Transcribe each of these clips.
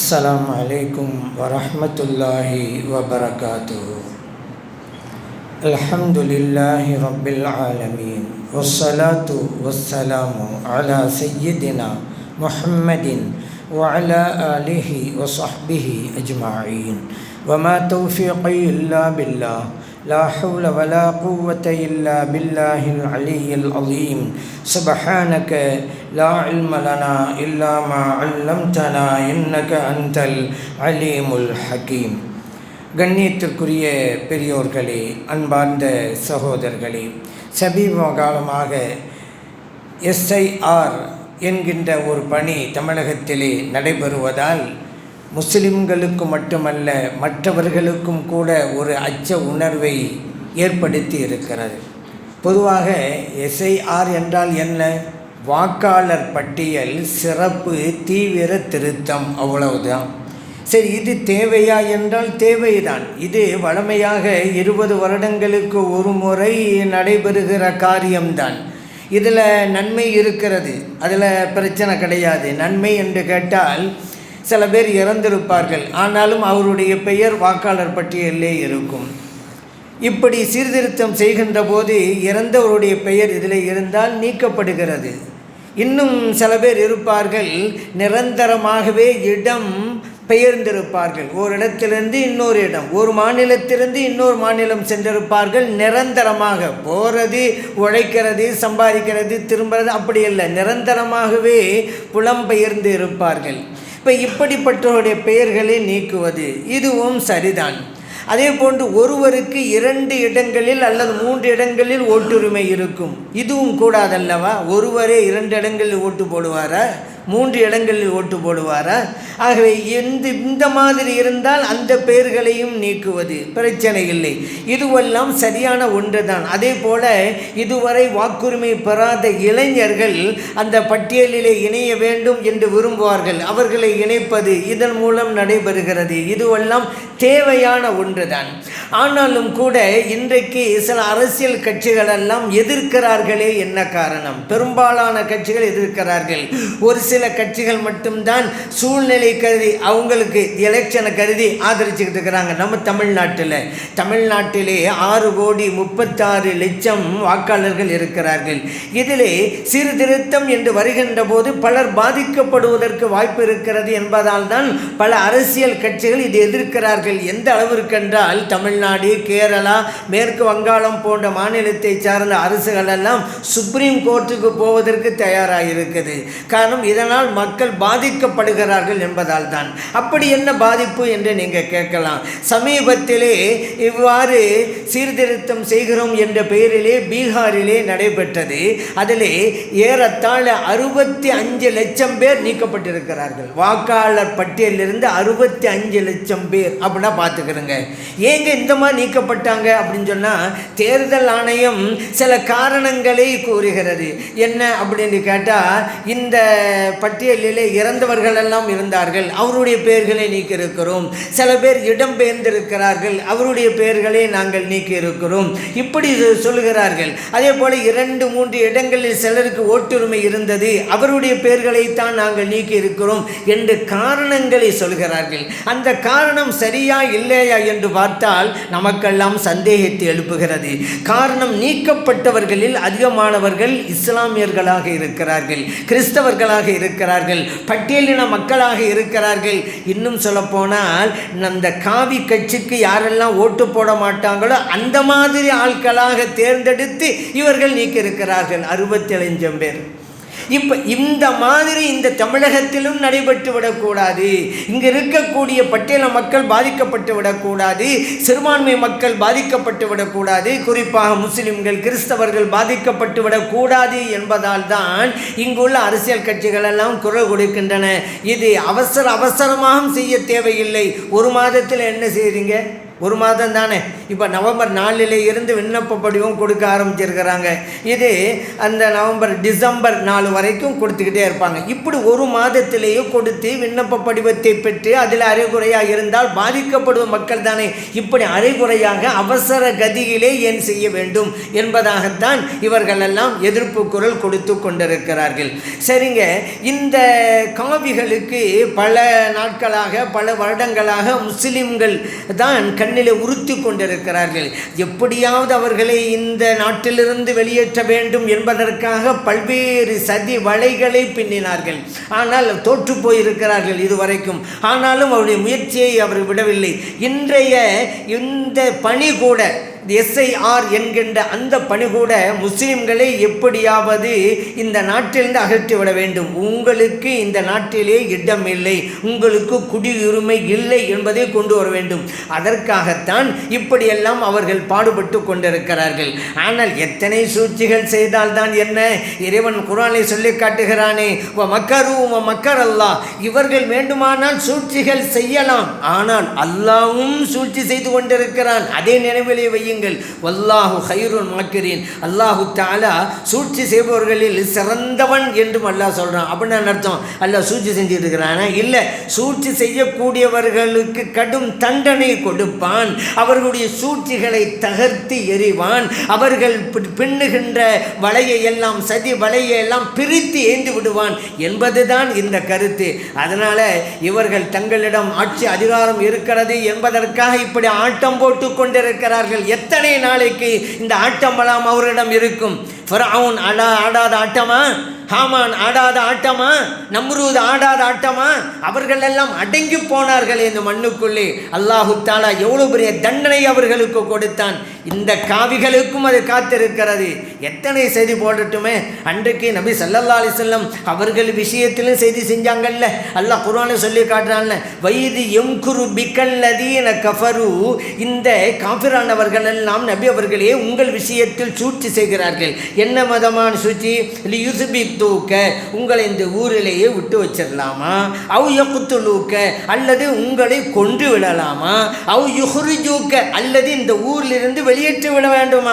السلام عليكم ورحمة الله وبركاته الحمد لله رب العالمين والصلاة والسلام على سيدنا محمد وعلى آله وصحبه أجمعين وما توفيقي إلا بالله لا حول ولا قوة إلا بالله العلي العظيم سبحانك لا علم لنا إلا ما علمتنا إنك أنت العليم الحكيم கண்ணியத்திற்குரிய பெரியோர்களே அன்பார்ந்த சகோதரர்களே சமீப காலமாக எஸ்ஐஆர் என்கின்ற ஒரு பணி தமிழகத்திலே நடைபெறுவதால் முஸ்லிம்களுக்கு மட்டுமல்ல மற்றவர்களுக்கும் கூட ஒரு அச்ச உணர்வை ஏற்படுத்தி இருக்கிறது. பொதுவாக எஸ்ஐஆர் என்றால் என்ன? வாக்காளர் பட்டியல் சிறப்பு தீவிர திருத்தம் அவ்வளவுதான். சரி இது தேவையா என்றால் தேவைதான். இது வழமையாக இருபது வருடங்களுக்கு ஒரு முறை நடைபெறுகிற காரியம்தான். இதில் நன்மை இருக்கிறது. அதில் பிரச்சனை கிடையாது. நன்மை என்று கேட்டால் சில பேர் இறந்திருப்பார்கள். ஆனாலும் அவருடைய பெயர் வாக்காளர் பட்டியலிலே இருக்கும். இப்படி சீர்திருத்தம் செய்கின்ற போது இறந்தவருடைய பெயர் இதில் இருந்தால் நீக்கப்படுகிறது. இன்னும் சில பேர் இருப்பார்கள். நிரந்தரமாகவே இடம் பெயர்ந்திருப்பார்கள். ஒரு இடத்திலிருந்து இன்னொரு இடம் ஒரு மாநிலத்திலிருந்து இன்னொரு மாநிலம் சென்றிருப்பார்கள். நிரந்தரமாக போகிறது உழைக்கிறது சம்பாதிக்கிறது திரும்புறது அப்படி இல்லை நிரந்தரமாகவே புலம்பெயர்ந்து இருப்பார்கள். இப்போ இப்படிப்பட்டவருடைய பெயர்களை நீக்குவது இதுவும் சரிதான். அதே போன்று ஒருவருக்கு இரண்டு இடங்களில் அல்லது மூன்று இடங்களில் ஓட்டுரிமை இருக்கும். இதுவும் கூடாதல்லவா? ஒருவரே இரண்டு இடங்களில் ஓட்டு போடுவாரா? மூன்று இடங்களில் ஓட்டு போடுவாரா? ஆகவே எந்த இந்த மாதிரி இருந்தால் அந்த பெயர்களையும் நீக்குவது பிரச்சனை இல்லை. இதுவெல்லாம் சரியான ஒன்று தான் அதே போல இதுவரை வாக்குரிமை பெறாத இளைஞர்கள் அந்த பட்டியலிலே இணைய வேண்டும் என்று விரும்புவார்கள். அவர்களை இணைப்பது இதன் மூலம் நடைபெறுகிறது. இதுவெல்லாம் தேவையான ஒன்றுதான். ஆனாலும் கூட இன்றைக்கு சில அரசியல் கட்சிகள் எல்லாம் எதிர்க்கிறார்களே என்ன காரணம்? பெரும்பாலான கட்சிகள் எதிர்க்கிறார்கள். ஒரு சில சில கட்சிகள் மட்டும்தான் சூழ்நிலை கருதி அவங்களுக்கு எலெக்ஷனை கருதி ஆதரிச்சுக்கிட்டு இருக்கிறாங்க. நம்ம தமிழ்நாட்டில். தமிழ்நாட்டிலே ஆறு கோடி முப்பத்தாறு லட்சம் வாக்காளர்கள் இருக்கிறார்கள். இதிலே சீர்திருத்தம் என்று வருகின்ற போது பலர் பாதிக்கப்படுவதற்கு வாய்ப்பு இருக்கிறது என்பதால் தான் பல அரசியல் கட்சிகள் இது எதிர்க்கிறார்கள். எந்த அளவிற்கென்றால் தமிழ்நாடு கேரளா மேற்கு வங்காளம் போன்ற மாநிலத்தை சார்ந்த அரசுகள் எல்லாம் சுப்ரீம் கோர்ட்டுக்கு போவதற்கு தயாராக இருக்குது. காரணம் இதை இதனால் மக்கள் பாதிக்கப்படுகிறார்கள் என்பதால் தான் அப்படி என்ன பாதிப்பு என்று நீங்கள் கேட்கலாம். சமீபத்திலே இவ்வாறு சீர்திருத்தம் செய்கிறோம் என்ற பெயரிலே பீகாரிலே நடைபெற்றது. அதிலே ஏறத்தாழ அறுபத்தி அஞ்சு லட்சம் பேர் நீக்கப்பட்டிருக்கிறார்கள். வாக்காளர் பட்டியலிருந்து அறுபத்தி அஞ்சு லட்சம் பேர் அப்படின்னா பார்த்துக்கிறோங்க ஏங்க இந்த மாதிரி நீக்கப்பட்டாங்க அப்படின்னு சொன்னால் தேர்தல் ஆணையம் சில காரணங்களை கூறுகிறது. என்ன அப்படின்னு கேட்டால் இந்த பட்டியலிலே இறந்தவர்கள் எல்லாம் இருந்தார்கள். அவருடைய பெயர்களை நீக்கியிருக்கிறோம். சில பேர் இடம்பெயர்ந்திருக்கிறார்கள் அவருடைய பெயர்களை நாங்கள் நீக்கியிருக்கிறோம். இப்படி சொல்லுகிறார்கள். அதே போல இரண்டு மூன்று இடங்களில் சிலருக்கு ஓட்டுரிமை இருந்தது. அவருடைய பெயர்களைத்தான் நாங்கள் நீக்கி இருக்கிறோம் என்று காரணங்களை சொல்கிறார்கள். அந்த காரணம் சரியா இல்லையா என்று பார்த்தால் நமக்கெல்லாம் சந்தேகத்தை எழுப்புகிறது. காரணம் நீக்கப்பட்டவர்களில் அதிகமானவர்கள் இஸ்லாமியர்களாக இருக்கிறார்கள். கிறிஸ்தவர்களாக இருக்கிறார்கள். பட்டியலின மக்களாக இருக்கிறார்கள். இன்னும் சொல்லப்போனால் அந்த காவி கட்சிக்கு யாரெல்லாம் ஓட்டு போட மாட்டாங்களோ அந்த மாதிரி ஆட்களாக தேர்ந்தெடுத்து இவர்கள் நீக்கியிருக்கிறார்கள். அறுபத்தி பேர். இப்போ இந்த மாதிரி இந்த தமிழகத்திலும் நடைபெற்று விடக்கூடாது. இங்கே இருக்கக்கூடிய பட்டியல மக்கள் பாதிக்கப்பட்டு விடக்கூடாது. சிறுபான்மை மக்கள் பாதிக்கப்பட்டு விடக்கூடாது. குறிப்பாக முஸ்லிம்கள் கிறிஸ்தவர்கள் பாதிக்கப்பட்டு விடக்கூடாது என்பதால் தான் இங்குள்ள அரசியல் கட்சிகள் எல்லாம் குரல் கொடுக்கின்றன. இது அவசர அவசரமாக செய்ய தேவையில்லை. ஒரு மாதத்தில் என்ன செய்கிறீங்க ஒரு மாதம் தானே? இப்போ நவம்பர் நாலில் இருந்து விண்ணப்ப படிவம் கொடுக்க ஆரம்பிச்சிருக்கிறாங்க. இது அந்த நவம்பர் டிசம்பர் நாலு வரைக்கும் கொடுத்துக்கிட்டே இருப்பாங்க. இப்படி ஒரு மாதத்திலேயே கொடுத்து விண்ணப்ப படிவத்தை பெற்று அதில் அரைகுறையாக இருந்தால் பாதிக்கப்படும் மக்கள் தானே? இப்படி அரைகுறையாக அவசர கதியிலே ஏன் செய்ய வேண்டும் என்பதாகத்தான் இவர்களெல்லாம் எதிர்ப்பு குரல் கொடுத்து கொண்டிருக்கிறார்கள். சரிங்க இந்த காவிகளுக்கு பல நாட்களாக பல வருடங்களாக முஸ்லிம்கள் தான் கண்ணிலே உறுத்தி கொண்டிருக்கிறார்கள். எப்படியாவது அவர்களை இந்த நாட்டிலிருந்து வெளியேற்ற வேண்டும் என்பதற்காக பல்வேறு சதி வலைகளை பின்னினார்கள். ஆனால் தோற்று போயிருக்கிறார்கள் இதுவரைக்கும். ஆனாலும் அவருடைய முயற்சியை அவர் விடவில்லை. இன்றைய இந்த பணி கூட எஸ்ஐஆர் என்கின்ற அந்த பணி கூட எப்படியாவது இந்த நாட்டிலிருந்து அகற்றிவிட வேண்டும். உங்களுக்கு இந்த நாட்டிலே இடம் இல்லை உங்களுக்கு குடியுரிமை இல்லை என்பதை கொண்டு வர வேண்டும். அதற்காகத்தான் இப்படியெல்லாம் அவர்கள் பாடுபட்டு கொண்டிருக்கிறார்கள். ஆனால் எத்தனை சூழ்ச்சிகள் செய்தால்தான் என்ன? இறைவன் குரானை சொல்லி காட்டுகிறானே "வ மக்கரு வ மக்கர் அல்லாஹ். இவர்கள் வேண்டுமானால் சூழ்ச்சிகள் செய்யலாம். ஆனால் அல்லாவும் சூழ்ச்சி செய்து கொண்டிருக்கிறான். அதே நினைவிலே செய்யுங்கள். வல்லாஹு ஹைருன் மாக்கிறேன் அல்லாஹு தாலா சூழ்ச்சி செய்பவர்களில் சிறந்தவன் என்றும் அல்லாஹ் சொல்கிறான் அப்படின்னு அர்த்தம்? அல்லாஹ் சூழ்ச்சி செஞ்சுட்டு இருக்கிறானா? இல்லை சூழ்ச்சி செய்யக்கூடியவர்களுக்கு கடும் தண்டனை கொடுப்பான். அவர்களுடைய சூழ்ச்சிகளை தகர்த்து எறிவான். அவர்கள் பின்னுகின்ற வலையை எல்லாம் சதி வலையை எல்லாம் பிரித்து ஏந்து விடுவான் என்பதுதான் இந்த கருத்து. அதனால இவர்கள் தங்களிடம் ஆட்சி அதிகாரம் இருக்கிறது என்பதற்காக இப்படி ஆட்டம் போட்டு கொண்டிருக்கிறார்கள். எத்தனை நாளைக்கு இந்த ஆட்டமெல்லாம் அவரிடம் இருக்கும்? ஃபிரௌன் ஆடா ஆடாத ஆட்டமா? ஹாமான் ஆடாத ஆட்டமா? நம்ரூத் ஆடாத ஆட்டமா? அவர்கள் எல்லாம் அடங்கி போனார்கள் இந்த மண்ணுக்குள்ளே. அல்லாஹு தாலா எவ்வளவு பெரிய தண்டனை அவர்களுக்கு கொடுத்தான். இந்த காவிகளுக்கும் அது காத்திருக்கிறது. எத்தனை செய்தி போடட்டுமே அன்றைக்கு நபி சல்லல்லா அலிசல்லம் அவர்கள் விஷயத்திலும் செய்தி செஞ்சாங்கல்ல. அல்லாஹ் குர்ஆனை சொல்லி காட்டுறான்ல. வைது எம்குரு பிக்கல்லதீன கஃபரு. இந்த காபிரானவர்கள் எல்லாம் நபி அவர்களே உங்கள் விஷயத்தில் சூழ்ச்சி செய்கிறார்கள். என்ன மதமான சூழ்ச்சி? லியுசுபித்தூக்க உங்களை இந்த ஊரிலேயே விட்டு வச்சிடலாமா அவு யகுத்துலூக்க. அல்லது உங்களை கொன்று விடலாமா? அவு யுஹ்ரிஜூக்க. அல்லது இந்த ஊரிலிருந்து வெளியிட்டு விட வேண்டுமா?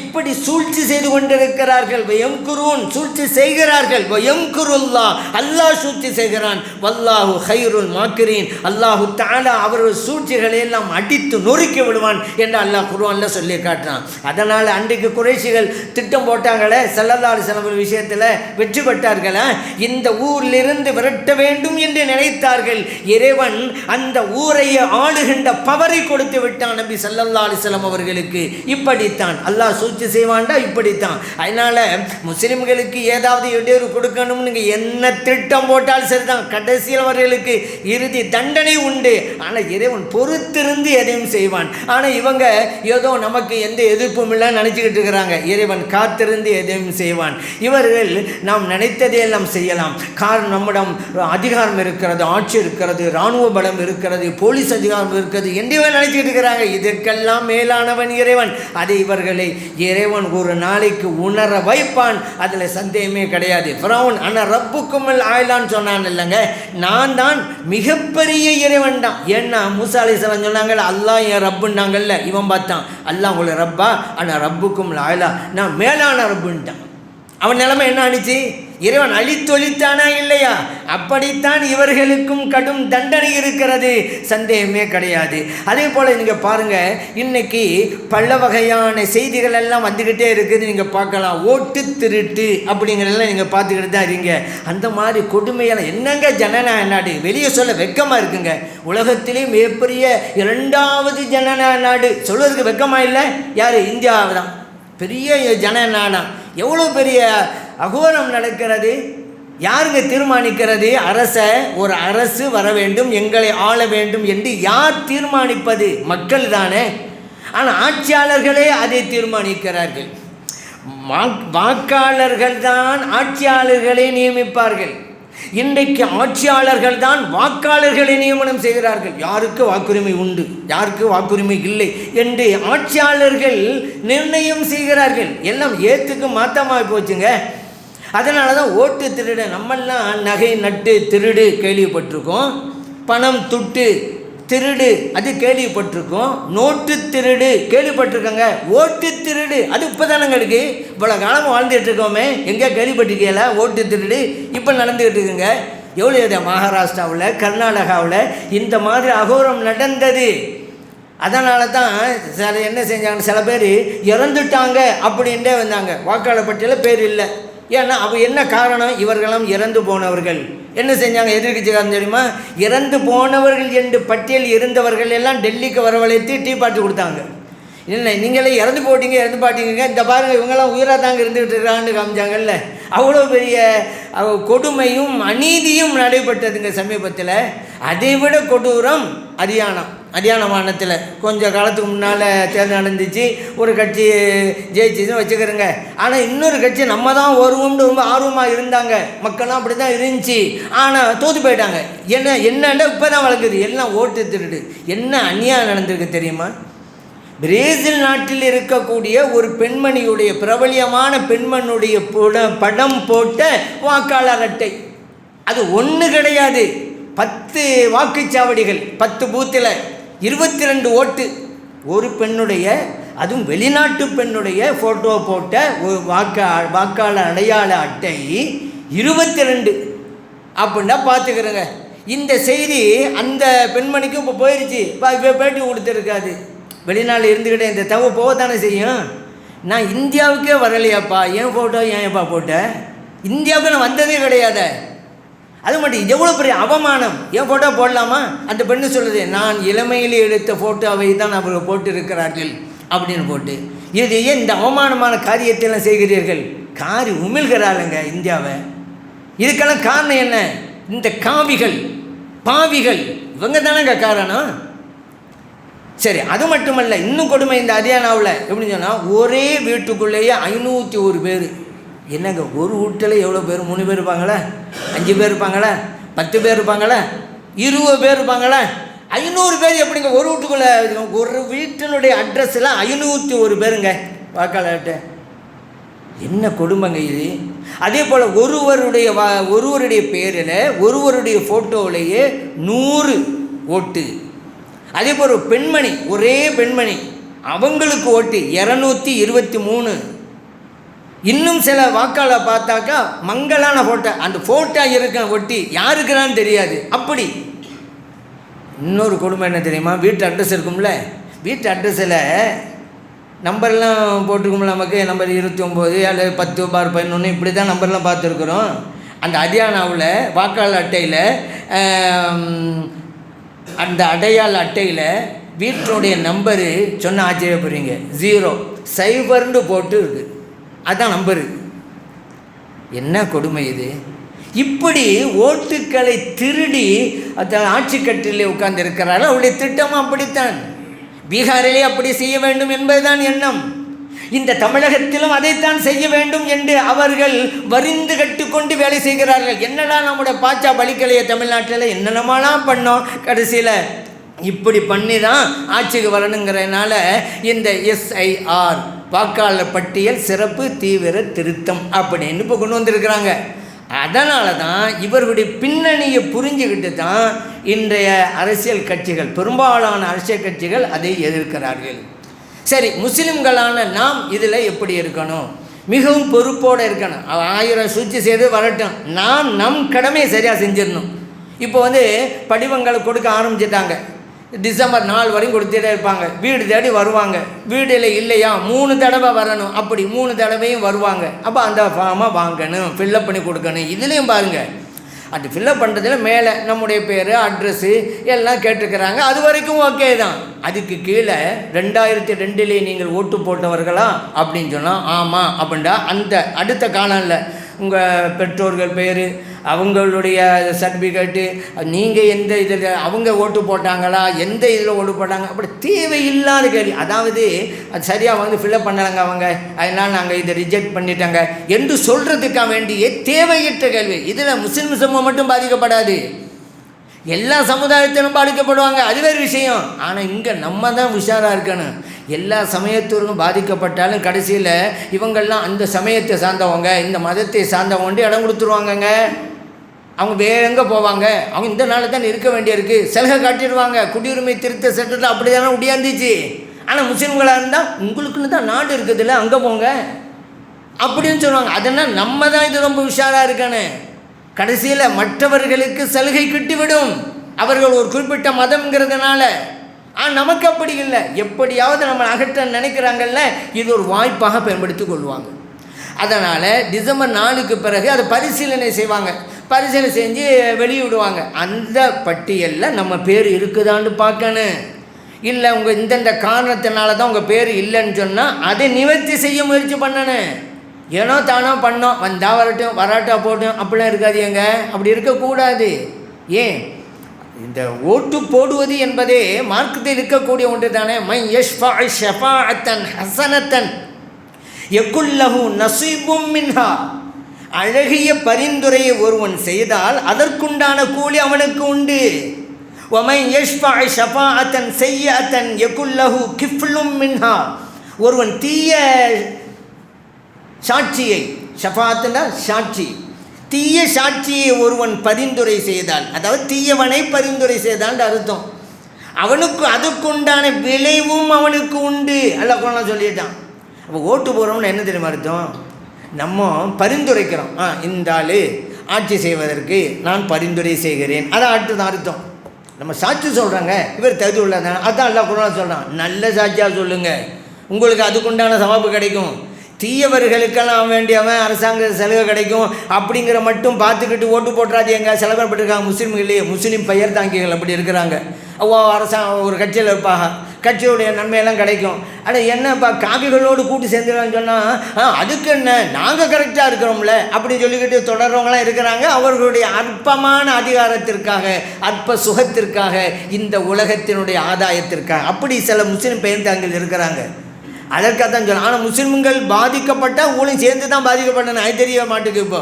இப்படி சூழ்ச்சி செய்து கொண்டிருக்கிறார்கள். வயம் குருன் சூழ்ச்சி செய்கிறார்கள். வயம் குருல்லா அல்லாஹ் சூழ்ச்சி செய்கிறான். வல்லாஹு ஹைருல் மாக்கிரீன். அல்லாஹு தாலா அவர்கள் சூழ்ச்சிகளை எல்லாம் அடித்து நொறுக்கி விடுவான் என்று அல்லாஹ் குருவான்ல சொல்லி காட்டுறான். அதனால் அன்றைக்கு குறைஷிகள் திட்டம் போட்டாங்களே செல்லதாறு செலவு விஷயத்தில் வெற்றி பெற்றார்களா? இந்த ஊரிலிருந்து விரட்ட வேண்டும் என்று நினைத்தார்கள். இறைவன் அந்த ஊரை ஆளுகின்ற பவரை கொடுத்து விட்டான் நபி சல்லல்லா அலிஸ்லாம் அவர்களுக்கு. இப்படித்தான். அல்லாஹ் சூழ்ச்சி செய்வான்டா இப்படித்தான். அதனால் முஸ்லீம்களுக்கு ஏதாவது இடையூறு கொடுக்கணும்னு நீங்கள் என்ன திட்டம் போட்டாலும் சரிதான். கடைசியில் அவர்களுக்கு இறுதி தண்டனை உண்டு. ஆனால் இறைவன் பொறுத்திருந்து எதையும் செய்வான். ஆனால் இவங்க ஏதோ நமக்கு எந்த எதிர்ப்பும் இல்லை நினச்சிக்கிட்டு இருக்கிறாங்க. இறைவன் காத்திருந்து எதையும் செய்வான். இவர்கள் நாம் நினைத்ததே எல்லாம் செய்யலாம். காரணம் நம்மிடம் அதிகாரம் இருக்கிறது ஆட்சி இருக்கிறது இராணுவ பலம் இருக்கிறது போலீஸ் அதிகாரம் இருக்கிறது என்று நினைச்சிட்டு இருக்கிறாங்க. இதற்கெல்லாம் மேலானவன் இறைவன். அதை இவர்களை இறைவன் ஒரு நாளைக்கு உணர வைப்பான். அதில் சந்தேகமே கிடையாது. ஃபிரௌன் ஆனால் ரப்புக்குமல் ஆயிலான்னு சொன்னான் இல்லைங்க. நான் தான் மிகப்பெரிய இறைவன் தான். ஏன்னா மூசா சொன்னாங்கல்ல அல்லாஹ் என் ரப்புன்னாங்கல்ல. இவன் பார்த்தான் அல்லாஹ் உங்களை ரப்பா ஆனால் ரப்புக்கும் ஆயிலா நான் மேலான ரப்புன்ட்டான். அவன் நிலைமை என்ன ஆனிச்சு? இறைவன் அழித்தொழித்தானா இல்லையா? அப்படித்தான் இவர்களுக்கும் கடும் தண்டனை இருக்கிறது. சந்தேகமே கிடையாது. அதே போல் நீங்கள் பாருங்கள் இன்னைக்கு பல வகையான செய்திகள் எல்லாம் வந்துக்கிட்டே இருக்குது. நீங்கள் பார்க்கலாம் ஓட்டு திருட்டு அப்படிங்கிறதெல்லாம் நீங்கள் பார்த்துக்கிட்டு தான் இருக்கீங்க. அந்த மாதிரி கொடுமையெல்லாம் என்னங்க ஜனநாயக நாடு? வெளியே சொல்ல வெக்கமாக இருக்குங்க. உலகத்திலே மிகப்பெரிய இரண்டாவது ஜனநாயக நாடு. சொல்வதற்கு வெக்கமாக இல்லை? யார்? இந்தியாவை தான் பெரிய ஜனநாடம் எவ்வளோ பெரிய அகோரம் நடக்கிறது? யாருங்க தீர்மானிக்கிறது? அரச ஒரு அரசு வர வேண்டும் எங்களை ஆள வேண்டும் என்று யார் தீர்மானிப்பது? மக்கள் தானே. ஆனால் ஆட்சியாளர்களே அதை தீர்மானிக்கிறார்கள். வாக்காளர்கள் தான் ஆட்சியாளர்களை நியமிப்பார்கள். இன்றைக்கு ஆட்சியாளர்கள் தான் வாக்காளர்களை நியமனம் செய்கிறார்கள். யாருக்கு வாக்குரிமை உண்டு? யாருக்கு வாக்குரிமை இல்லை? என்று ஆட்சியாளர்கள் நிர்ணயம் செய்கிறார்கள். எல்லாம் ஏத்துக்கு மாத்தமாக போச்சுங்க. அதனால தான் ஓட்டு திருட நம்மெல்லாம் நகை நட்டு திருடு கேள்விப்பட்டிருக்கோம். பணம் துட்டு திருடு. அது கேள்விப்பட்டிருக்கோம். நோட்டு திருடு. கேள்விப்பட்டிருக்கோங்க. ஓட்டு திருடு. அது இப்போ தானங்க இருக்கு. இவ்வளோ காலம் வாழ்ந்துட்டு இருக்கோமே. எங்கேயா கேள்விப்பட்டிருக்கீங்களா? ஓட்டு திருடு. இப்போ நடந்துக்கிட்டு இருக்குங்க. எவ்வளோ இது? மகாராஷ்டிராவில் கர்நாடகாவில் இந்த மாதிரி அகோரம் நடந்தது. அதனால தான் சில என்ன செஞ்சாங்க? சில பேர் இறந்துட்டாங்க அப்படின்ட்டே வந்தாங்க. வாக்காளர் பட்டியலில் பேர் இல்லை. ஏன்னா அவ என்ன காரணம்? இவர்களும் இறந்து போனவர்கள். என்ன செஞ்சாங்க? எதிர்கட்சிக்காரன் தெரியுமா? இறந்து போனவர்கள் என்று பட்டியல் இருந்தவர்கள் எல்லாம் டெல்லிக்கு வரவழைத்து டீ பாட்டு கொடுத்தாங்க. இல்லை நீங்களே இறந்து போட்டீங்க இறந்து பாட்டிங்க இந்த பாருங்க இவங்கெல்லாம் உயிராக தாங்க இருந்துகிட்டு இருக்காங்கன்னு காமிச்சாங்கல்ல. அவ்வளோ பெரிய கொடுமையும் அநீதியும் நடைபெற்றதுங்க சமீபத்தில். அதை விட கொடூரம் ஹரியானா அரியானா மாநிலத்தில் கொஞ்சம் காலத்துக்கு முன்னால் தேர்தல் நடந்துச்சு. ஒரு கட்சி ஜெயிச்சுன்னு வச்சுக்கிறேங்க ஆனால் இன்னொரு கட்சி நம்ம தான் வருவோம்னு ரொம்ப ஆர்வமாக இருந்தாங்க. மக்கள்லாம் அப்படி தான் இருந்துச்சு. ஆனால் தோற்று போயிட்டாங்க. என்ன என்னன்னா இப்போ தான் வளர்க்குது. எல்லாம் ஓட்டு திருடு. என்ன அநியாயம் நடந்திருக்கு தெரியுமா? பிரேசில் நாட்டில் இருக்கக்கூடிய ஒரு பெண்மணியுடைய பிரபலியமான பெண்மணியுடைய படம் போட்ட வாக்காளர் அட்டை. அது ஒன்று கிடையாது. பத்து வாக்குச்சாவடிகள் பத்து பூத்தில் இருபத்தி ரெண்டு ஓட்டு. ஒரு பெண்ணுடைய அதுவும் வெளிநாட்டு பெண்ணுடைய ஃபோட்டோ போட்ட ஒரு வாக்கா வாக்காளர் அடையாள அட்டை இருபத்தி ரெண்டு அப்படின்னா பார்த்துக்கிறேங்க. இந்த செய்தி அந்த பெண்மணிக்கும் இப்போ போயிடுச்சு இப்போ இப்போ பேட்டி கொடுத்துருக்காது. வெளிநாள் இருந்துக்கிட்டே இந்த தவ போக தானே செய்யும்? நான் இந்தியாவுக்கே வரலையாப்பா. என் ஃபோட்டோ ஏன்ப்பா போட்டேன் இந்தியாவுக்கு நான் வந்ததே கிடையாதே. அது மட்டும் இது எவ்வளோ பெரிய அவமானம்? என் ஃபோட்டோ போடலாமா? அந்த பெண்ணு சொல்லுது நான் இளமையில் எடுத்த ஃபோட்டோவை தான் அவர்கள் போட்டு இருக்கிறார்கள் அப்படின்னு போட்டு. இது ஏன் இந்த அவமானமான காரியத்தையெல்லாம் செய்கிறீர்கள்? காரி உமிழ்கிறாளுங்க இந்தியாவை. இதுக்கெல்லாம் காரணம் என்ன? இந்த காவிகள் பாவிகள் இவங்க தானேங்க காரணம்? சரி அது மட்டுமல்ல இன்னும் கொடுமை இந்த அரியானாவில் எப்படின்னு சொன்னால் ஒரே வீட்டுக்குள்ளேயே ஐநூற்றி ஒரு பேர். என்னங்க ஒரு வீட்டில் எவ்வளோ பேர் மூணு பேர் இருப்பாங்களே? அஞ்சு பேர் இருப்பாங்களா? பத்து பேர் இருப்பாங்களே? இருபது பேர் இருப்பாங்களா? ஐநூறு பேர் எப்படிங்க ஒரு வீட்டுக்குள்ளே ஒரு வீட்டினுடைய அட்ரஸில் ஐநூற்றி ஒரு பேருங்க வாக்காளர்கிட்ட என்ன கொடுமைங்க இது? அதே போல் ஒருவருடைய வா ஒருவருடைய பேரில் ஒருவருடைய ஃபோட்டோவிலேயே நூறு ஓட்டு. அதே போல் பெண்மணி ஒரே பெண்மணி அவங்களுக்கு ஓட்டு இரநூத்தி இருபத்தி மூணு. இன்னும் சில வாக்காளர் பார்த்தாக்கா மங்கலான ஃபோட்டோ அந்த ஃபோட்டோ இருக்க ஒட்டி யாருக்குறான்னு தெரியாது. அப்படி. இன்னொரு கொடுமை என்ன தெரியுமா? வீட்டு அட்ரஸ் இருக்கும்ல. வீட்டு அட்ரஸில் நம்பர்லாம் போட்டிருக்கும்ல நமக்கு. நம்பர் இருபத்தி ஒம்பது அல்லது பத்து பார் பதினொன்று இப்படி தான் நம்பர்லாம் பார்த்துருக்குறோம். அந்த ஹரியானாவில் வாக்காளர் அட்டையில் அந்த அடையாள அட்டையில் வீட்டினுடைய நம்பரு சொன்ன ஆச்சரியப்படுறீங்க. ஜீரோ சைபர்னு போட்டு இருக்குது அதான் நம்பரு. என்ன கொடுமை இது? இப்படி ஓட்டுக்களை திருடி அதான் ஆட்சி கட்டிலே உட்கார்ந்து இருக்கிறார்கள் அவருடைய திட்டம் அப்படித்தான். பீகாரிலே அப்படி செய்ய வேண்டும் என்பதுதான் எண்ணம். இந்த தமிழகத்திலும் அதைத்தான் செய்ய வேண்டும் என்று அவர்கள் வரிந்து கட்டுக்கொண்டு வேலை செய்கிறார்கள். என்னடா நம்முடைய பாச்சா பலிக்கலையே தமிழ்நாட்டில்? என்னென்னமாலாம் பண்ணோம் கடைசியில்? இப்படி பண்ணி தான் ஆட்சிக்கு வரணுங்கிறதுனால இந்த எஸ்ஐஆர் வாக்காளர் பட்டியல் சிறப்பு தீவிர திருத்தம் அப்படின்னு இப்போ கொண்டு வந்திருக்கிறாங்க. அதனால தான் இவர்களுடைய பின்னணியை புரிஞ்சுக்கிட்டு தான் இன்றைய அரசியல் கட்சிகள் பெரும்பாலான அரசியல் கட்சிகள் அதை எதிர்க்கிறார்கள். சரி முஸ்லிம்களான நாம் இதில் எப்படி இருக்கணும்? மிகவும் பொறுப்போடு இருக்கணும். ஆயிரம் சூழ்ச்சி செய்து வரட்டும். நாம் நம் கடமையை சரியாக செஞ்சிடணும். இப்போ வந்து படிவங்களை கொடுக்க ஆரம்பிச்சிட்டாங்க. டிசம்பர் நாலு வரையும் கொடுத்துட்டே இருப்பாங்க. வீடு தேடி வருவாங்க. வீடில் இல்லையா? மூணு தடவை வரணும். அப்படி மூணு தடவையும் வருவாங்க. அப்போ அந்த ஃபார்மை வாங்கணும். ஃபில்லப் பண்ணி கொடுக்கணும். இதுலேயும் பாருங்கள் அது ஃபில்லப் பண்ணுறதுல மேலே நம்முடைய பேர் அட்ரஸ்ஸு எல்லாம் கேட்டிருக்கிறாங்க. அது வரைக்கும் ஓகே தான். அதுக்கு கீழே ரெண்டாயிரத்தி ரெண்டிலே நீங்கள் ஓட்டு போட்டவர்களா? அப்படின்னு சொன்னால் ஆமாம் அப்படின்டா அந்த அடுத்த காலம்ல உங்கள் பெற்றோர்கள் பேர் அவங்களுடைய சர்டிஃபிகேட்டு நீங்கள் எந்த இதில் அவங்க ஓட்டு போட்டாங்களா எந்த இதில் ஓட்டு போட்டாங்க அப்படி தேவையில்லாத கேள்வி. அதாவது அது சரியாக வந்து ஃபில்லப் பண்ணலைங்க அவங்க. அதனால் நாங்கள் இதை ரிஜெக்ட் பண்ணிட்டாங்க. என்று சொல்கிறதுக்காக வேண்டிய தேவையற்ற கேள்வி. இதில் முஸ்லிம் சமூகம் மட்டும் பாதிக்கப்படாது. எல்லா சமுதாயத்திலும் பாதிக்கப்படுவாங்க. அது வேறு விஷயம். ஆனால் இங்கே நம்ம தான் உஷாராக இருக்கணும். எல்லா சமயத்திலும் பாதிக்கப்பட்டாலும் கடைசியில் இவங்கெல்லாம் அந்த சமயத்தை சார்ந்தவங்க இந்த மதத்தை சார்ந்தவங்க இடம் கொடுத்துருவாங்கங்க. அவங்க வேற எங்கே போவாங்க? அவங்க இந்த நாளில் தான் இருக்க வேண்டியிருக்கு. சலுகை காட்டிடுவாங்க. குடியுரிமை திருத்த சட்டத்தில் அப்படி தானே உடையாந்துச்சு ஆனால் முஸ்லீம்களாக இருந்தால் உங்களுக்குன்னு தான் நாடு இருக்குதுல்ல அங்கே போங்க. அப்படின்னு சொல்லுவாங்க. அதனால் நம்ம தான் இது ரொம்ப உஷாராக இருக்கானே கடைசியில் மற்றவர்களுக்கு சலுகை கிட்டிவிடும். அவர்கள் ஒரு குறிப்பிட்ட மதம்ங்கிறதுனால. ஆனால் நமக்கு அப்படி இல்லை. எப்படியாவது நம்ம அகற்ற நினைக்கிறாங்கல்ல இது ஒரு வாய்ப்பாக பயன்படுத்தி கொள்வாங்க. அதனால் டிசம்பர் நாலுக்கு பிறகு அதை பரிசீலனை செய்வாங்க. பரிசீலனை செஞ்சு வெளியிடுவாங்க அந்த பட்டியலில் நம்ம பேர் இருக்குதான்னு பார்க்கணும். இல்லை உங்கள் இந்தந்த காரணத்தினால தான் உங்கள் பேர் இல்லைன்னு சொன்னால் அதை நிவர்த்தி செய்ய முயற்சி பண்ணணும். ஏனோ தானோ பண்ணோம் வந்தா வரட்டும் வராட்டா போட்டும் அப்படிலாம் இருக்காது எங்க அப்படி இருக்கக்கூடாது. ஏன்? இந்த ஓட்டு போடுவது என்பதே மார்க்கத்தில் இருக்கக்கூடிய ஒன்று தானே மை யஷ்ஃபா அத்தன் ஹசனத்தன் எக்குல்லஹு நசீபும் மின்ஹா. அழகிய பரிந்துரையை ஒருவன் செய்தால் அதற்குண்டான கூலி அவனுக்கு உண்டு. ஒமை யஷ்பா ஷஃபாஅத்தன் செய்யத்தன் எக்குல்லஹு கிஃப்லும் மின்ஹா. ஒருவன் தீய சாட்சியை ஷஃபாத்துனா சாட்சி. தீய சாட்சியை ஒருவன் பரிந்துரை செய்தால் அதாவது தீயவனை பரிந்துரை செய்தால் அர்த்தம். அவனுக்கு அதுக்குண்டான விளைவும் அவனுக்கு உண்டு. அல்ல கொண்டா சொல்லிட்டான். அப்போ ஓட்டு போகிறோம்னு என்ன தெரியுமா அர்த்தம்? நம்ம பரிந்துரைக்கிறோம். ஆ இந்த ஆள் ஆட்சி செய்வதற்கு நான் பரிந்துரை செய்கிறேன். அதான் அடுத்ததான் அர்த்தம். நம்ம சாட்சி சொல்கிறாங்க இவர் தகுதி உள்ளதான் அதான் அல்லா குரான் சொல்கிறான் நல்ல சாட்சியாக சொல்லுங்கள் உங்களுக்கு அதுக்குண்டான சவாப்பு கிடைக்கும். தீயவர்களுக்கெல்லாம் வேண்டியவன் அரசாங்க சலுகை கிடைக்கும். அப்படிங்கிற மட்டும் பார்த்துக்கிட்டு ஓட்டு போட்டுறாது எங்கே செலவிடப்பட்டிருக்காங்க முஸ்லீம்களே முஸ்லீம் பெயர் தாங்கிகள் அப்படி இருக்கிறாங்க. ஓ அரசாங்க ஒரு கட்சியில் இருப்பாங்க. கட்சியுடைய நன்மையெல்லாம் கிடைக்கும். ஆனால் என்னப்பா காவிகளோடு கூட்டு சேர்ந்துருவான்னு சொன்னால் அதுக்கு என்ன? நாங்கள் கரெக்டாக இருக்கிறோம்ல அப்படி சொல்லிக்கிட்டு தொடர்றவங்களாம் இருக்கிறாங்க. அவர்களுடைய அற்பமான அதிகாரத்திற்காக அற்ப சுகத்திற்காக இந்த உலகத்தினுடைய ஆதாயத்திற்காக. அப்படி சில முஸ்லீம் பெயர்ந்தாங்கள் இருக்கிறாங்க. அதற்காக தான் சொல்ல ஆனால் முஸ்லீம்கள் பாதிக்கப்பட்டால் உங்களும் சேர்ந்து தான் பாதிக்கப்பட்டன அது தெரிய மாட்டுக்கு இப்போ.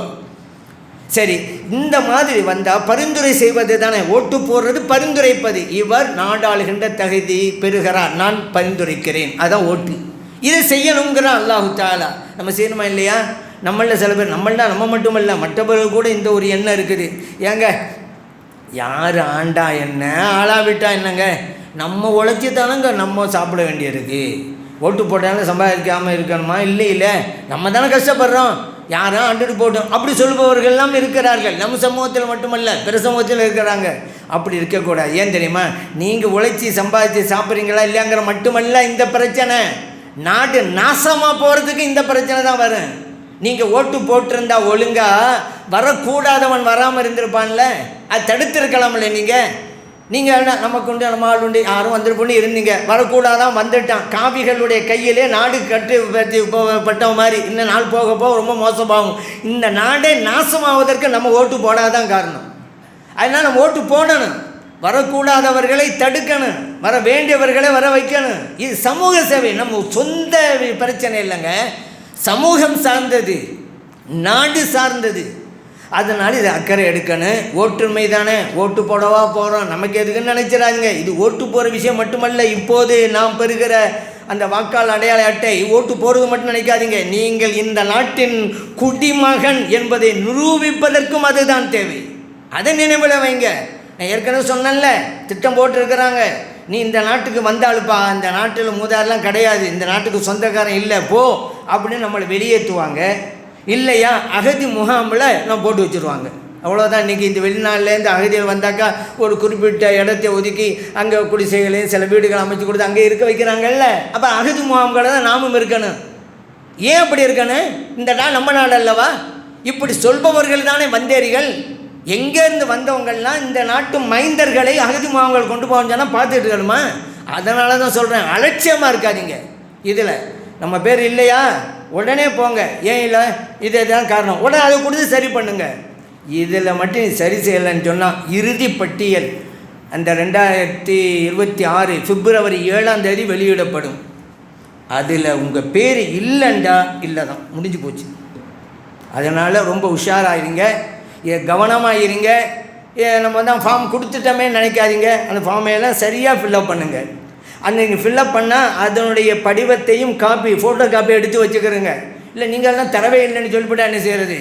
சரி இந்த மாதிரி வந்தால் பரிந்துரை செய்வது தானே? ஓட்டு போடுறது பரிந்துரைப்பது. இவர் நாடாளுகின்ற தகுதி பெறுகிறார். நான் பரிந்துரைக்கிறேன். அதான் ஓட்டு. இதை செய்யணுங்கிறான் அல்லாஹு தாலா நம்ம செய்யணுமா இல்லையா? நம்மள சில பேர் நம்மள்தான் நம்ம மட்டும் இல்லை மற்றவர்கள் கூட இந்த ஒரு எண்ணம் இருக்குது. ஏங்க யார் ஆண்டா என்ன ஆளாவிட்டா என்னங்க? நம்ம உழைச்சி தானங்க நம்ம சாப்பிட வேண்டியிருக்கு ஓட்டு போட்டாலும் சம்பாதிக்காமல் இருக்கணுமா? இல்லை இல்லை. நம்ம தானே கஷ்டப்படுறோம். யாரும் அண்டுட்டு போட்டோம். அப்படி சொல்லுபவர்கள் எல்லாம் இருக்கிறார்கள். நம்ம சமூகத்தில் மட்டுமல்ல பிற சமூகத்தில் இருக்கிறாங்க. அப்படி இருக்கக்கூடாது. ஏன் தெரியுமா? நீங்கள் உழைச்சி சம்பாதிச்சு சாப்பிட்றீங்களா இல்லையாங்கிற மட்டுமல்ல இந்த பிரச்சனை. நாடு நாசமாக போகிறதுக்கு இந்த பிரச்சனை தான் வரும். நீங்கள் ஓட்டு போட்டிருந்தா ஒழுங்காக வரக்கூடாதவன் வராமல் இருந்திருப்பான்ல. அது தடுத்திருக்கலாம்ல நீங்கள் நீங்கள் என்ன நமக்கு உண்டு நம்ம ஆள் உண்டு யாரும் வந்துருப்போன்னு இருந்தீங்க. வரக்கூடாதான் வந்துட்டான். காவிகளுடைய கையிலே நாடு கட்டு பற்றி பட்ட மாதிரி இந்த நாள் போக போக ரொம்ப மோசமாகும். இந்த நாடே நாசமாவதற்கு நம்ம ஓட்டு போடாதான் காரணம். அதனால் நம்ம ஓட்டு போடணும். வரக்கூடாதவர்களை தடுக்கணும். வர வேண்டியவர்களை வர வைக்கணும். இது சமூக சேவை. நம்ம சொந்த பிரச்சனை இல்லைங்க. சமூகம் சார்ந்தது நாடு சார்ந்தது. அதனால் இது அக்கறை எடுக்கணும். ஓட்டுமை தானே? ஓட்டு போடவா போகிறோம் நமக்கு எதுக்குன்னு நினைச்சிடாங்க இது ஓட்டு போகிற விஷயம் மட்டுமல்ல இப்போது நாம் பெறுகிற அந்த வாக்காளர் அடையாள அட்டை. ஓட்டு போகிறது மட்டும் நினைக்காதீங்க. நீங்கள் இந்த நாட்டின் குடிமகன் என்பதை நிரூபிப்பதற்கும் அதுதான் தேவை. அதை நினைவில் வைங்க. நான் ஏற்கனவே சொன்னேன்ல திட்டம் போட்டிருக்கிறாங்க. நீ இந்த நாட்டுக்கு வந்தாலுப்பா இந்த நாட்டில் மூதாரெலாம் கிடையாது. இந்த நாட்டுக்கு சொந்தக்காரன் இல்லை போ அப்படின்னு நம்மளை வெளியேற்றுவாங்க. இல்லையா? அகதி முகாமில் நான் போட்டு வச்சுருவாங்க. அவ்வளோதான் இன்றைக்கி இந்த வெளிநாட்டிலேருந்து அகதிகள் வந்தாக்கா ஒரு குறிப்பிட்ட இடத்தை ஒதுக்கி அங்கே குடிசைகளையும் சில வீடுகள் அமைச்சு கொடுத்து அங்கே இருக்க வைக்கிறாங்கல்ல? அப்போ அகதி முகாம்களை தான் நாமும் இருக்கணும். ஏன் அப்படி இருக்கணும்? இந்த நாள் நம்ம நாடு அல்லவா? இப்படி சொல்பவர்கள் தானே வந்தேரிகள். எங்கேருந்து வந்தவங்கள்லாம் இந்த நாட்டு மைந்தர்களை அகதி முகாம்கள் கொண்டு போகணும்னு சொன்னால் பார்த்துட்டு இருக்கணுமா? அதனால தான் சொல்கிறேன் அலட்சியமாக இருக்காதீங்க. இதில் நம்ம பேர் இல்லையா? உடனே போங்க. ஏன் இல்லை? இது தான் காரணம்? உடனே அதை கொடுத்து சரி பண்ணுங்க. இதில் மட்டும் நீ சரி செய்யலைன்னு சொன்னால் இறுதி பட்டியல். அந்த ரெண்டாயிரத்தி இருபத்தி ஆறு பிப்ரவரி ஏழாம் தேதி வெளியிடப்படும். அதில் உங்கள் பேர் இல்லைண்டா இல்லை தான் முடிஞ்சு போச்சு. அதனால் ரொம்ப உஷாராயிருங்க. கவனமாக இருங்க ஏ, நம்ம தான் ஃபார்ம் கொடுத்துட்டோமே நினைக்காதீங்க. அந்த ஃபார்மையெல்லாம் சரியாக ஃபில்அப் பண்ணுங்கள் அந்த நீங்கள் ஃபில்அப் பண்ணால் அதனுடைய படிவத்தையும் காப்பி ஃபோட்டோ காப்பி எடுத்து வச்சுக்கிறோங்க. இல்லை நீங்கள்லாம் தரவே இல்லைன்னு சொல்லிவிட்டு என்ன செய்கிறது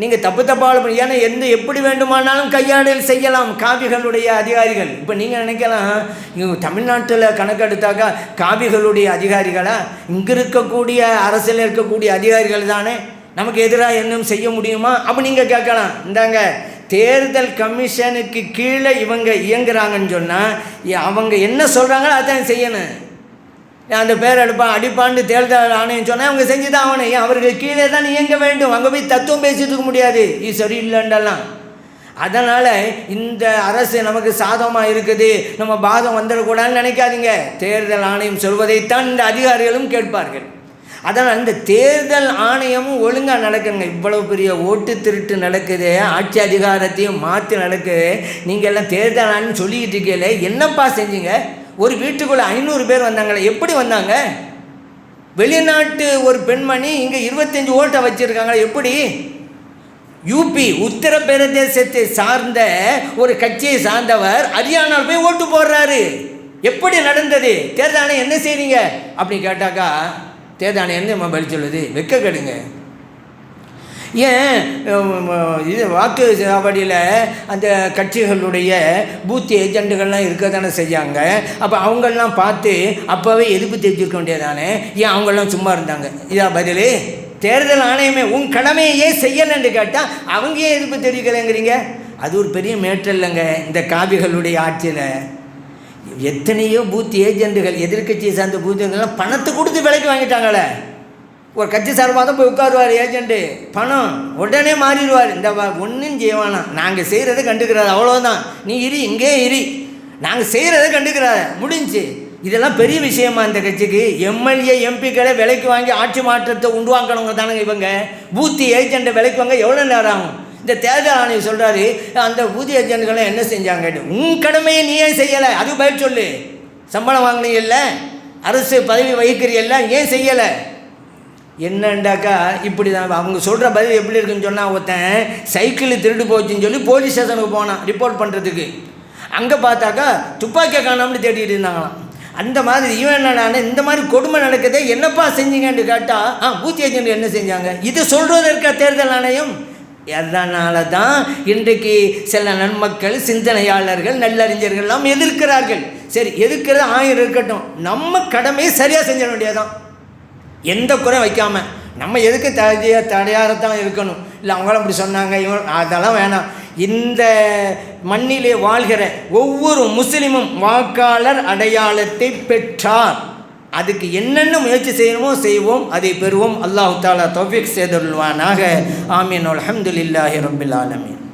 நீங்கள் தப்பு தப்பால் ஏன்னா எந்த எப்படி வேண்டுமானாலும் கையாடல் செய்யலாம் காவிகளுடைய அதிகாரிகள். இப்போ நீங்கள் நினைக்கலாம் இங்கே தமிழ்நாட்டில் கணக்கெடுத்தாக்கா காவிகளுடைய அதிகாரிகளா? இங்கே இருக்கக்கூடிய அரசில் இருக்கக்கூடிய அதிகாரிகள் தானே? நமக்கு எதிராக என்னும் செய்ய முடியுமா? அப்போ நீங்கள் கேட்கலாம். இந்தாங்க தேர்தல் கமிஷனுக்கு கீழே இவங்க இயங்குறாங்கன்னு சொன்னால் அவங்க என்ன சொல்கிறாங்களோ அதான் செய்யணும். அந்த பேர் எடுப்பான் அடிப்பாண்டு தேர்தல் ஆணையம் சொன்னால் அவங்க செஞ்சு தான் ஆகணும். ஏன் அவர்கள் கீழே தான் இயங்க வேண்டும். அங்கே போய் தத்துவம் பேசிட்டு முடியாது. இது சரியில்லைண்டெல்லாம் அதனால் இந்த அரசு நமக்கு சாதகமாக இருக்குது. நம்ம பாதம் வந்துடக்கூடாதுன்னு நினைக்காதீங்க. தேர்தல் ஆணையம் சொல்வதைத்தான் இந்த அதிகாரிகளும் கேட்பார்கள். அதனால் இந்த தேர்தல் ஆணையமும் ஒழுங்காக நடக்குங்க. இவ்வளோ பெரிய ஓட்டு திருட்டு நடக்குது ஆட்சி அதிகாரத்தையும் மாற்றி நடக்குது. நீங்கள் எல்லாம் தேர்தல் ஆணையம் சொல்லிக்கிட்டு இருக்கீங்களே என்னப்பா செஞ்சீங்க? ஒரு வீட்டுக்குள்ளே ஐநூறு பேர் வந்தாங்களே எப்படி வந்தாங்க? வெளிநாட்டு ஒரு பெண்மணி இங்கே இருபத்தஞ்சி ஓட்டை வச்சுருக்காங்களே எப்படி? யூபி உத்தரப்பிரதேசத்தை சார்ந்த ஒரு கட்சியை சார்ந்தவர் ஹரியானாவில் போய் ஓட்டு போடுறாரு. எப்படி நடந்தது? தேர்தல் ஆணையம் என்ன செய்றீங்க? அப்படின்னு கேட்டாக்கா தேர்தல் என்ன நம்ம பலி சொல்லுது? வெக்க கெடுங்க. ஏன் இது வாக்கு சாவடியில் அந்த கட்சிகளுடைய பூத்தி ஏஜெண்டுகள்லாம் இருக்க தானே செய்யாங்க? அப்போ அவங்கெல்லாம் பார்த்து அப்போவே எதிர்ப்பு தெரிஞ்சிருக்க வேண்டியதானே ஏன் அவங்கெல்லாம் சும்மா இருந்தாங்க? இதா பதில்? தேர்தல் ஆணையமே உன் கடமையை ஏன் செய்யலைன்னு கேட்டால் அவங்க ஏன் எதிர்ப்பு தெரிவிக்கலைங்கிறீங்க? அது ஒரு பெரிய மேட்டர் இல்லைங்க. இந்த காவிகளுடைய ஆட்சியில். எத்தனையோ பூத் ஏஜெண்டுகள் எதிர்க்கட்சியை சார்ந்த பூத்துகள்லாம் பணத்தை கொடுத்து விலைக்கு வாங்கிட்டாங்களே. ஒரு கட்சி சார்பாக தான் போய் உட்காருவார் ஏஜெண்ட்டு பணம் உடனே மாறிடுவார். இந்த ஒன்றும் செய்வானா நாங்கள் செய்கிறத கண்டுக்கிறாரு. அவ்வளோதான் நீ இரு இங்கே இரு. நாங்கள் செய்கிறத கண்டுக்கிறாரு. முடிஞ்சு. இதெல்லாம் பெரிய விஷயமா இந்த கட்சிக்கு. எம்எல்ஏ எம்பிக்களை விலைக்கு வாங்கி ஆட்சி மாற்றத்தை உண்டுவாக்கணுங்க தானுங்க இவங்க. பூத்தி ஏஜெண்ட்டை விலைக்கு வாங்க எவ்வளோ நேரம் ஆகும்? இந்த தேர்தல் ஆணையம் சொல்கிறாரு அந்த ஊதிய ஏஜென்ட்களை என்ன செஞ்சாங்க? உன் கடமையை நீ ஏன் செய்யலை. அது பயிர் சொல்லு. சம்பளம் வாங்கினீங்கல்ல? அரசு பதவி வகிக்கிறீல்ல ஏன் செய்யலை? என்னண்டாக்கா இப்படி தான் அவங்க சொல்கிற பதில் எப்படி இருக்குன்னு சொன்னால் ஒருத்தன் சைக்கிள் திருடு போச்சுன்னு சொல்லி போலீஸ் ஸ்டேஷனுக்கு போனான் ரிப்போர்ட் பண்ணுறதுக்கு அங்கே பார்த்தாக்கா துப்பாக்கியை காணாமல் தேடிட்டு இருந்தாங்களாம். அந்த மாதிரி இவன் என்னடான இந்த மாதிரி கொடுமை நடக்குதே என்னப்பா செஞ்சீங்கன்னு கேட்டால் ஆ பூத்தி ஏஜென்ட் என்ன செஞ்சாங்க? இது சொல்கிறது இருக்க தேர்தல் ஆணையம் அதனால தான் இன்றைக்கு சில நன்மக்கள் சிந்தனையாளர்கள் நல்லறிஞர்கள்லாம் எதிர்க்கிறார்கள். சரி எதிர்க்கிறது ஆயிரம் இருக்கட்டும். நம்ம கடமையை சரியாக செஞ்சிட வேண்டியதான் எந்த குறை வைக்காமல் நம்ம எதுக்கு தடையாக தடையாக தான் இருக்கணும். இல்லை அவங்களும் அப்படி சொன்னாங்க இவங்க அதெல்லாம் வேணாம். இந்த மண்ணிலே வாழ்கிற ஒவ்வொரு முஸ்லீமும் வாக்காளர் அடையாளத்தை பெற்றார். அதுக்கு என்னென்ன முயற்சி செய்யணுமோ செய்வோம் அதை பெறுவோம். அல்லாஹு தாலா தௌஃபிக் செய்துள்வானாக. ஆமீன். அலமதுல்லாஹி ரபில் ஆலமீன்.